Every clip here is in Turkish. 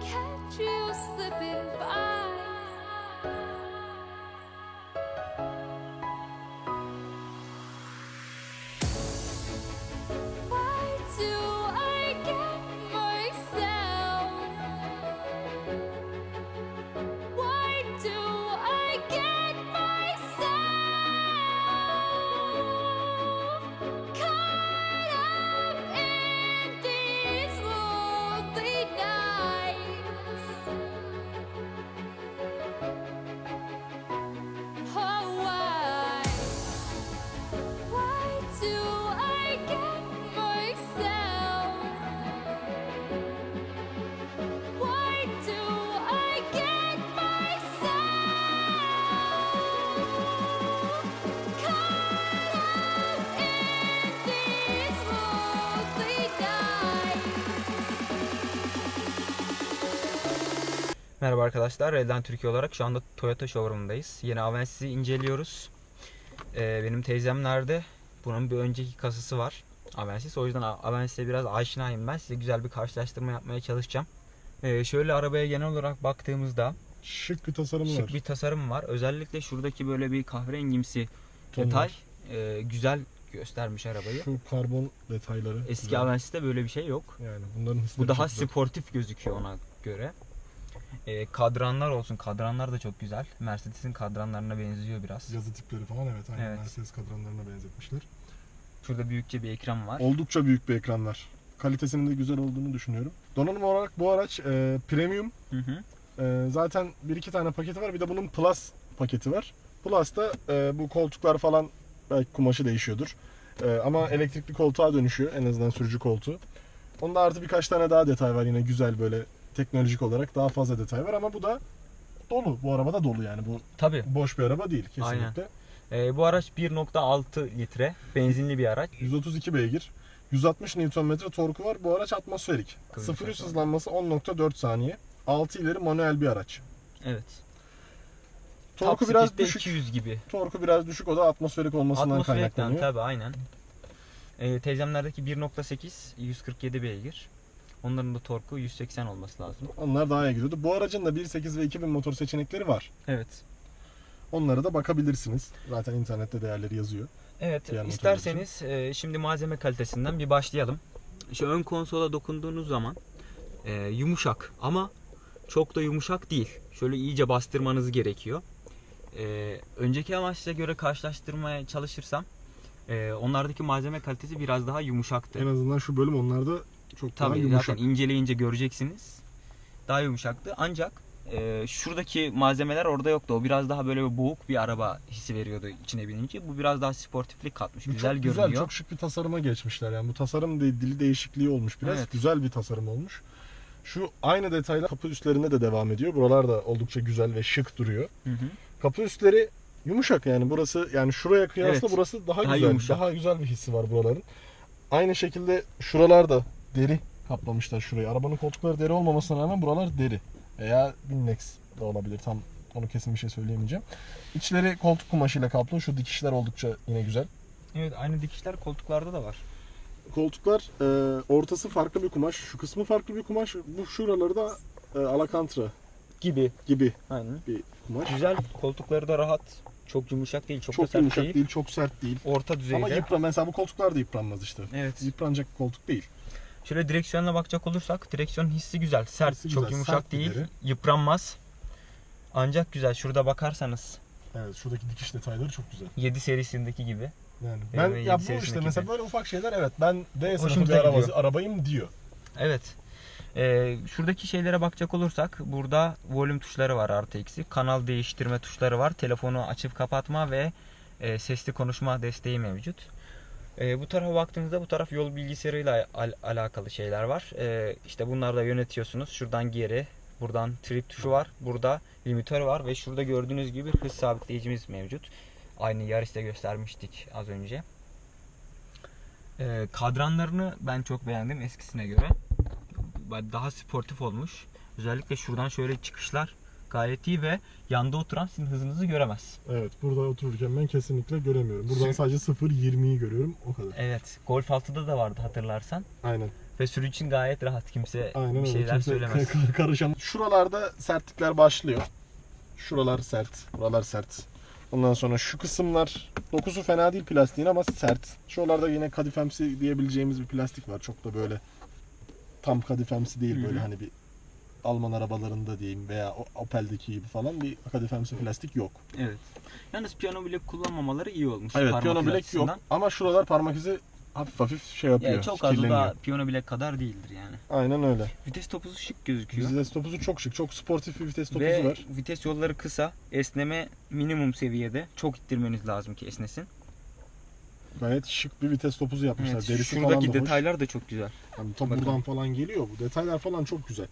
catch you slipping Merhaba arkadaşlar, Elden Türkiye olarak şu anda Toyota Showroom'dayız. Yeni Avens'i inceliyoruz. Ee, benim teyzem nerede? Bunun bir önceki kasası var. Avensis. O yüzden Avens'le biraz aşinayım ben. Size güzel bir karşılaştırma yapmaya çalışacağım. Ee, şöyle arabaya genel olarak baktığımızda Şık bir tasarımı şık var. bir tasarım var. Özellikle şuradaki böyle bir kahverengimsi detay e, güzel göstermiş arabayı. Şu karbon detayları. Eski. Avens'te böyle bir şey yok. Yani bunların Bu daha sportif gözüküyor ona göre. Ee, kadranlar olsun. Kadranlar da çok güzel. Mercedes'in kadranlarına benziyor biraz. Yazı tipleri falan evet aynı Evet. Mercedes kadranlarına benzetmişler. Şurada büyükçe bir ekran var. Oldukça büyük bir ekranlar. Kalitesinin de güzel olduğunu düşünüyorum. Donanım olarak bu araç e, premium. Hı hı. E, zaten bir iki tane paketi var. Bir de bunun plus paketi var. Plus'ta e, bu koltuklar falan belki kumaşı değişiyordur. E, ama elektrikli koltuğa dönüşüyor. En azından sürücü koltuğu. Onda artı birkaç tane daha detay var yine güzel böyle teknolojik olarak daha fazla detay var ama bu da dolu. Bu araba da dolu yani. Bu Tabii. boş bir araba değil kesinlikle. Ee, bu araç 1.6 litre benzinli bir araç. 132 beygir. 160 Nm torku var. Bu araç atmosferik. Tabii, 0 tabii. hızlanması 10.4 saniye. 6 ileri manuel bir araç. Evet. Torku Top biraz düşük. 200 gibi. Torku biraz düşük. O da atmosferik olmasından Atmosferikten kaynaklanıyor. tabii aynen. Ee, teyzemlerdeki 1.8 147 beygir. Onların da torku 180 olması lazım. Onlar daha iyi gidiyordu. Bu aracın da 1.8 ve 2000 motor seçenekleri var. Evet. Onlara da bakabilirsiniz. Zaten internette değerleri yazıyor. Evet, Diğer isterseniz e, şimdi malzeme kalitesinden bir başlayalım. Şu ön konsola dokunduğunuz zaman e, yumuşak ama çok da yumuşak değil. Şöyle iyice bastırmanız gerekiyor. E, önceki amaçla göre karşılaştırmaya çalışırsam e, onlardaki malzeme kalitesi biraz daha yumuşaktı. En azından şu bölüm onlarda çok daha Tabii yumuşak. zaten inceleyince göreceksiniz. Daha yumuşaktı. Ancak e, şuradaki malzemeler orada yoktu. O biraz daha böyle boğuk bir araba hissi veriyordu içine binince. Bu biraz daha sportiflik katmış. Bu Güzel çok görünüyor. güzel, çok şık bir tasarıma geçmişler. Yani bu tasarım de, dili değişikliği olmuş biraz. Evet. Güzel bir tasarım olmuş. Şu aynı detaylar kapı üstlerinde de devam ediyor. Buralar da oldukça güzel ve şık duruyor. Hı hı. Kapı üstleri yumuşak yani burası yani şuraya kıyasla Evet. burası daha, Daha güzel. yumuşak. Daha güzel bir hissi var buraların. Aynı şekilde şuralar da deri kaplamışlar şurayı. Arabanın koltukları deri olmamasına rağmen buralar deri. Veya Binnex de olabilir. Tam onu kesin bir şey söyleyemeyeceğim. İçleri koltuk kumaşıyla kaplı. Şu dikişler oldukça yine güzel. Evet aynı dikişler koltuklarda da var. Koltuklar e, ortası farklı bir kumaş. Şu kısmı farklı bir kumaş. Bu şuraları da e, alakantara Gibi. gibi Aynen. bir kumaş. Güzel. Koltukları da rahat. Çok yumuşak değil, çok, da Çok sert yumuşak değil. değil. çok sert değil. Orta düzeyde. Ama yıpran mesela bu koltuklar da yıpranmaz işte. Evet. Yıpranacak bir koltuk değil. Şöyle direksiyonla bakacak olursak direksiyon hissi güzel. Sert, Hissi çok güzel, yumuşak sert değil. deri. Yıpranmaz. Ancak güzel. Şurada bakarsanız Evet şuradaki dikiş detayları çok güzel. 7 serisindeki gibi. Yani BMW ben ya yedi bu işte mesela gibi. böyle ufak şeyler evet ben D sınıfı bir araba, gidiyor. arabayım diyor. Evet. Ee, şuradaki şeylere bakacak olursak burada volüm tuşları var artı eksi. Kanal değiştirme tuşları var. Telefonu açıp kapatma ve e, sesli konuşma desteği mevcut. E, bu tarafa baktığınızda bu taraf yol bilgisayarıyla al- alakalı şeyler var. E, işte bunları da yönetiyorsunuz. Şuradan geri, buradan trip tuşu var. Burada limitör var ve şurada gördüğünüz gibi hız sabitleyicimiz mevcut. Aynı Yaris'te göstermiştik az önce. E, kadranlarını ben çok beğendim eskisine göre. Daha sportif olmuş. Özellikle şuradan şöyle çıkışlar gayet iyi ve yanda oturan sizin hızınızı göremez. Evet burada otururken ben kesinlikle göremiyorum. Buradan Sür- sadece 0.20'yi görüyorum o kadar. Evet. Golf 6'da da vardı hatırlarsan. Aynen. Ve sürücü için gayet rahat. Kimse Aynen bir öyle. şeyler Kimse söylemez. kar- karışan. Şuralarda sertlikler başlıyor. Şuralar sert, buralar sert. Ondan sonra şu kısımlar dokusu fena değil plastiğin ama sert. Şuralarda yine kadifemsi diyebileceğimiz bir plastik var. Çok da böyle tam kadifemsi değil Hı hı. böyle hani bir Alman arabalarında diyeyim veya Opel'deki gibi falan bir kadifemsi plastik yok. Evet. Yalnız piyano bilek kullanmamaları iyi olmuş. Evet parmak piyano bilek yok ama şuralar parmak izi hafif hafif şey yapıyor. Yani çok az da piyano bilek kadar değildir yani. Aynen öyle. Vites topuzu şık gözüküyor. Vites topuzu çok şık. Çok sportif bir vites topuzu Ve var. vites yolları kısa. Esneme minimum seviyede. Çok ittirmeniz lazım ki esnesin. Gayet şık bir vites topuzu yapmışlar. Evet, Derisi falan şuradaki da hoş. detaylar da çok güzel. Yani tam buradan falan geliyor bu. Detaylar falan çok güzel.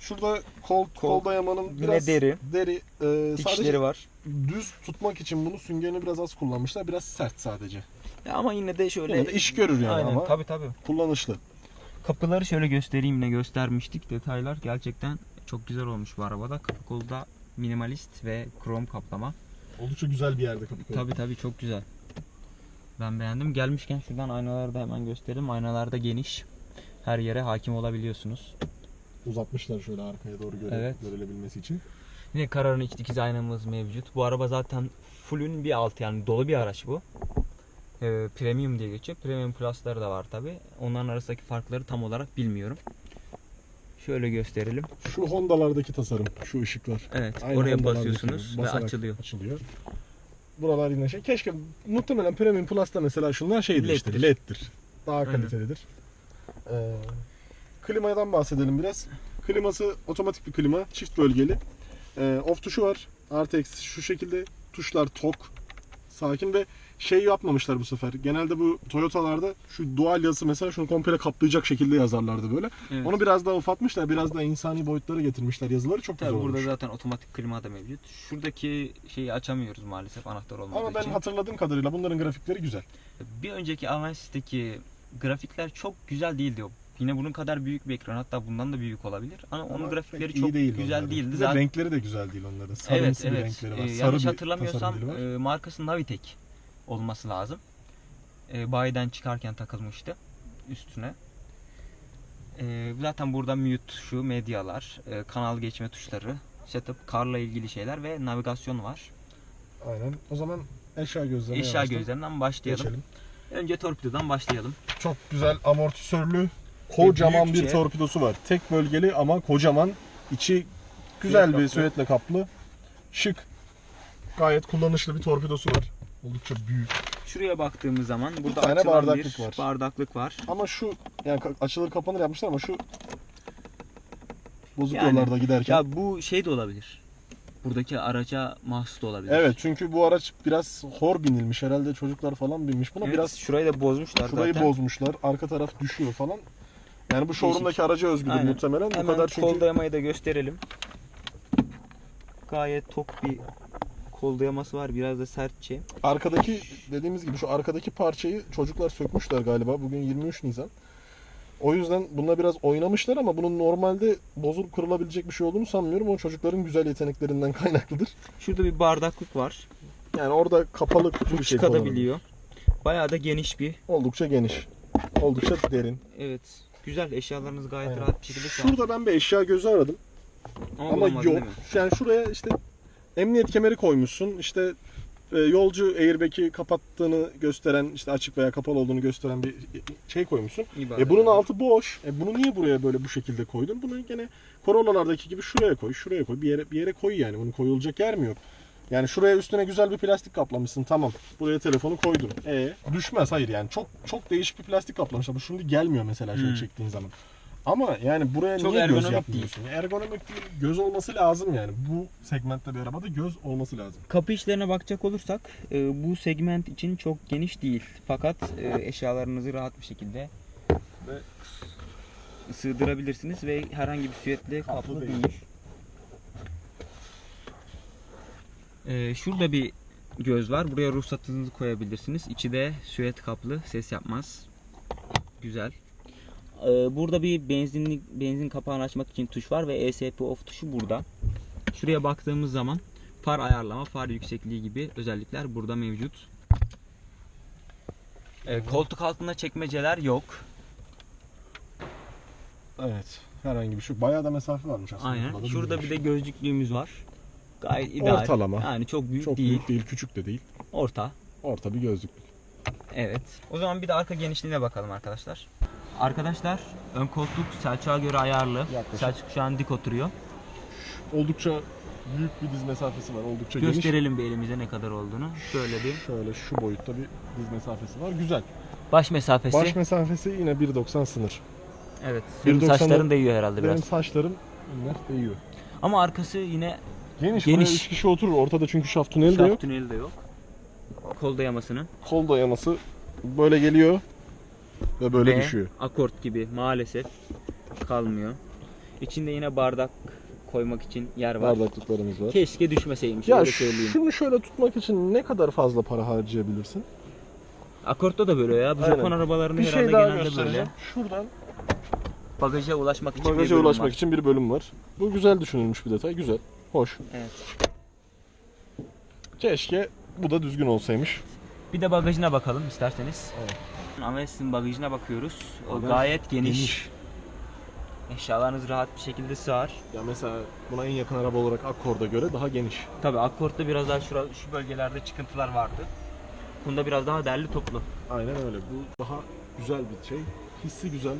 Şurada kol, kol, Kol, dayamanın biraz deri. deri e, Dikişleri var. düz tutmak için bunu süngerini biraz az kullanmışlar. Biraz sert sadece. Ya ama yine de şöyle Yine de iş görür yani Aynen, ama tabii tabii. kullanışlı. Kapıları şöyle göstereyim yine göstermiştik. Detaylar gerçekten çok güzel olmuş bu arabada. Kapı kolu da minimalist ve krom kaplama. Oldukça güzel bir yerde kapı kolu. Tabii tabii çok güzel. Ben beğendim. Gelmişken şuradan aynaları da hemen gösterelim. Aynalar da geniş. Her yere hakim olabiliyorsunuz. Uzatmışlar şöyle arkaya doğru göre, Evet. görülebilmesi için. Yine Carrar'ın iç dikiz aynamız mevcut. Bu araba zaten full'ün bir altı yani dolu bir araç bu. Ee, premium diye geçiyor. Premium Plus'ları da var tabi. Onların arasındaki farkları tam olarak bilmiyorum. Şöyle gösterelim. Şu Honda'lardaki tasarım, şu ışıklar. Evet Aynı oraya basıyorsunuz ve açılıyor. açılıyor. Buralar yine şey. Keşke muhtemelen Premium Plus'ta mesela şunlar şeydir işte. LED'dir. LED'dir. Daha kalitelidir. Ee, klimadan bahsedelim biraz. Kliması otomatik bir klima. Çift bölgeli. Ee, off tuşu var. Artı eksi şu şekilde. Tuşlar tok. Sakin ve şey yapmamışlar bu sefer. Genelde bu Toyota'larda şu dual yazısı mesela şunu komple kaplayacak şekilde yazarlardı böyle. Evet. Onu biraz daha ufaltmışlar. Biraz daha insani boyutlara getirmişler yazıları. Çok güzel Tabii burada olmuş. zaten otomatik klima da mevcut. Şuradaki şeyi açamıyoruz maalesef anahtar olmadığı Ama ben için. hatırladığım kadarıyla bunların grafikleri güzel. Bir önceki Avensis'teki grafikler çok güzel değildi. Yine bunun kadar büyük bir ekran hatta bundan da büyük olabilir. Ama, onun Ama grafikleri pek iyi çok değil güzel onların. değildi. Zaten renkleri de güzel değil onların. evet Sarımsı bir evet. renkleri var. Ee, Sarı yanlış bir hatırlamıyorsam e, markası Navitek olması lazım. E, bayiden çıkarken takılmıştı üstüne. E, zaten burada mute tuşu, medyalar, e, kanal geçme tuşları, setup, car'la ilgili şeyler ve navigasyon var. Aynen. O zaman eşya gözlemine Eşya yavaştan gözlerinden başlayalım. geçelim. Önce torpidodan başlayalım. Çok güzel amortisörlü kocaman bir torpidosu var. Tek bölgeli ama kocaman. İçi güzel bir kaplı. süetle kaplı. Şık. Gayet kullanışlı bir torpidosu var. Oldukça büyük. Şuraya baktığımız zaman burada tane açılan bardaklık bir var. bardaklık var. Ama şu yani açılır kapanır yapmışlar ama şu bozuk Yani, yollarda giderken. Ya bu şey de olabilir. Buradaki araca mahsus da olabilir. Evet çünkü bu araç biraz hor binilmiş. Herhalde çocuklar falan binmiş buna. Evet, Biraz şurayı da bozmuşlar şurayı zaten. bozmuşlar. Arka taraf düşüyor falan. Yani bu showroom'daki araca özgüdür Aynen. muhtemelen. Bu Hemen kadar çünkü kol dayamayı da gösterelim. Gayet tok bir kol dayaması var. Biraz da sertçe. arkadaki dediğimiz gibi şu arkadaki parçayı çocuklar sökmüşler galiba. Bugün 23 Nisan. O yüzden bununla biraz oynamışlar ama bunun normalde bozulup kırılabilecek bir şey olduğunu sanmıyorum. O çocukların güzel yeteneklerinden kaynaklıdır. Şurada bir bardaklık var. Yani orada kapalı kutu bir şey. Çıkabiliyor. Bayağı da geniş bir. Oldukça geniş. Oldukça derin. Evet. Güzel eşyalarınız gayet Aynen. rahat bir şekilde sığar. Şurada ben bir eşya gözü aradım. Ama, Ama bulamadın yok. değil mi? Yani şuraya işte emniyet kemeri koymuşsun. İşte e, yolcu airbag'i kapattığını gösteren, işte açık veya kapalı olduğunu gösteren bir şey koymuşsun. E bunun altı boş. E bunu niye buraya böyle bu şekilde koydun? Bunu gene Corolla'lardaki gibi şuraya koy, şuraya koy. Bir yere bir yere koy yani. Bunun koyulacak yer mi yok? Yani şuraya üstüne güzel bir plastik kaplamışsın. Tamam. Buraya telefonu koydun. E düşmez hayır yani. Çok çok değişik bir plastik kaplamışlar. Bu şimdi gelmiyor mesela şöyle Hmm. çektiğin zaman. Ama yani buraya Çok niye göz yapmıyorsun? Ergonomik değil. Göz olması lazım yani. Bu segmentte bir arabada göz olması lazım. Kapı işlerine bakacak olursak e, bu segment için çok geniş değil. Fakat e, eşyalarınızı rahat bir şekilde Ve sığdırabilirsiniz ve herhangi bir süetle kaplı, Kaplı değil. değil. E, şurada bir göz var. Buraya ruhsatınızı koyabilirsiniz. İçi de süet kaplı. Ses yapmaz. Güzel. E, burada bir benzinlik benzin kapağını açmak için tuş var ve ESP off tuşu burada. Şuraya baktığımız zaman far ayarlama, far yüksekliği gibi özellikler burada mevcut. Ee, koltuk altında çekmeceler yok. Evet. Herhangi bir şey. Bayağı da mesafe varmış aslında. Aynen. Şurada bir de gözlüklüğümüz var. Gayet ideal. Ortalama. Yani çok büyük çok değil. büyük değil, küçük de değil. Orta. Orta bir gözlüklük. Evet. O zaman bir de arka genişliğine bakalım arkadaşlar. Arkadaşlar ön koltuk Selçuk'a göre ayarlı. Yaklaşık. Selçuk şu an dik oturuyor. Oldukça büyük bir diz mesafesi var. Oldukça geniş. Gösterelim bir elimize ne kadar olduğunu. Şöyle bir Şöyle şu boyutta bir diz mesafesi var. Güzel. baş mesafesi. Baş mesafesi yine 1.90 sınır. evet. Senin 1.90'da saçların değiyor herhalde Benim biraz. saçlarım bunlar değiyor. Ama arkası yine Geniş. Geniş. Buraya 3 kişi oturur. Ortada çünkü şaft tüneli de yok. şaft tüneli de yok. Kol dayamasının Kol dayaması böyle geliyor ve böyle ve düşüyor. akort gibi maalesef kalmıyor. İçinde yine bardak koymak için yer var. Bardaklıklarımız var. Keşke düşmeseymiş Ya öyle söyleyeyim. şunu şöyle tutmak için ne kadar fazla para harcayabilirsin? Akortta da böyle ya. Bu Aynen. Japon arabalarının Bir herhalde şey daha genelde göstereceğim. böyle. Şuradan Bagaja ulaşmak için bir bagaja bölüm ulaşmak var. için bir bölüm var. Bu güzel düşünülmüş bir detay. Güzel. Hoş. Evet. Keşke bu da düzgün olsaymış. Bir de bagajına bakalım isterseniz. Evet. Ames'in bagajına bakıyoruz. O Bagaj gayet geniş. Geniş. Eşyalarınız rahat bir şekilde sığar. Ya mesela buna en yakın araba olarak Accord'a göre daha geniş. Tabii Accord'da biraz daha şura, şu bölgelerde çıkıntılar vardı. Bunda biraz daha derli toplu. Aynen öyle. Bu daha güzel bir şey. Hissi güzel.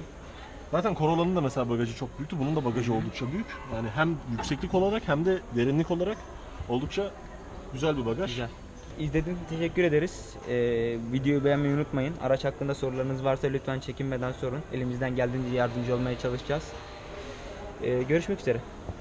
Zaten Corolla'nın da mesela bagajı çok büyüktü. Bunun da bagajı oldukça büyük. Yani hem yükseklik olarak hem de derinlik olarak oldukça güzel bir bagaj. Güzel. İzlediğiniz için teşekkür ederiz. Ee, videoyu beğenmeyi unutmayın. Araç hakkında sorularınız varsa lütfen çekinmeden sorun. Elimizden geldiğince yardımcı olmaya çalışacağız. Ee, görüşmek üzere.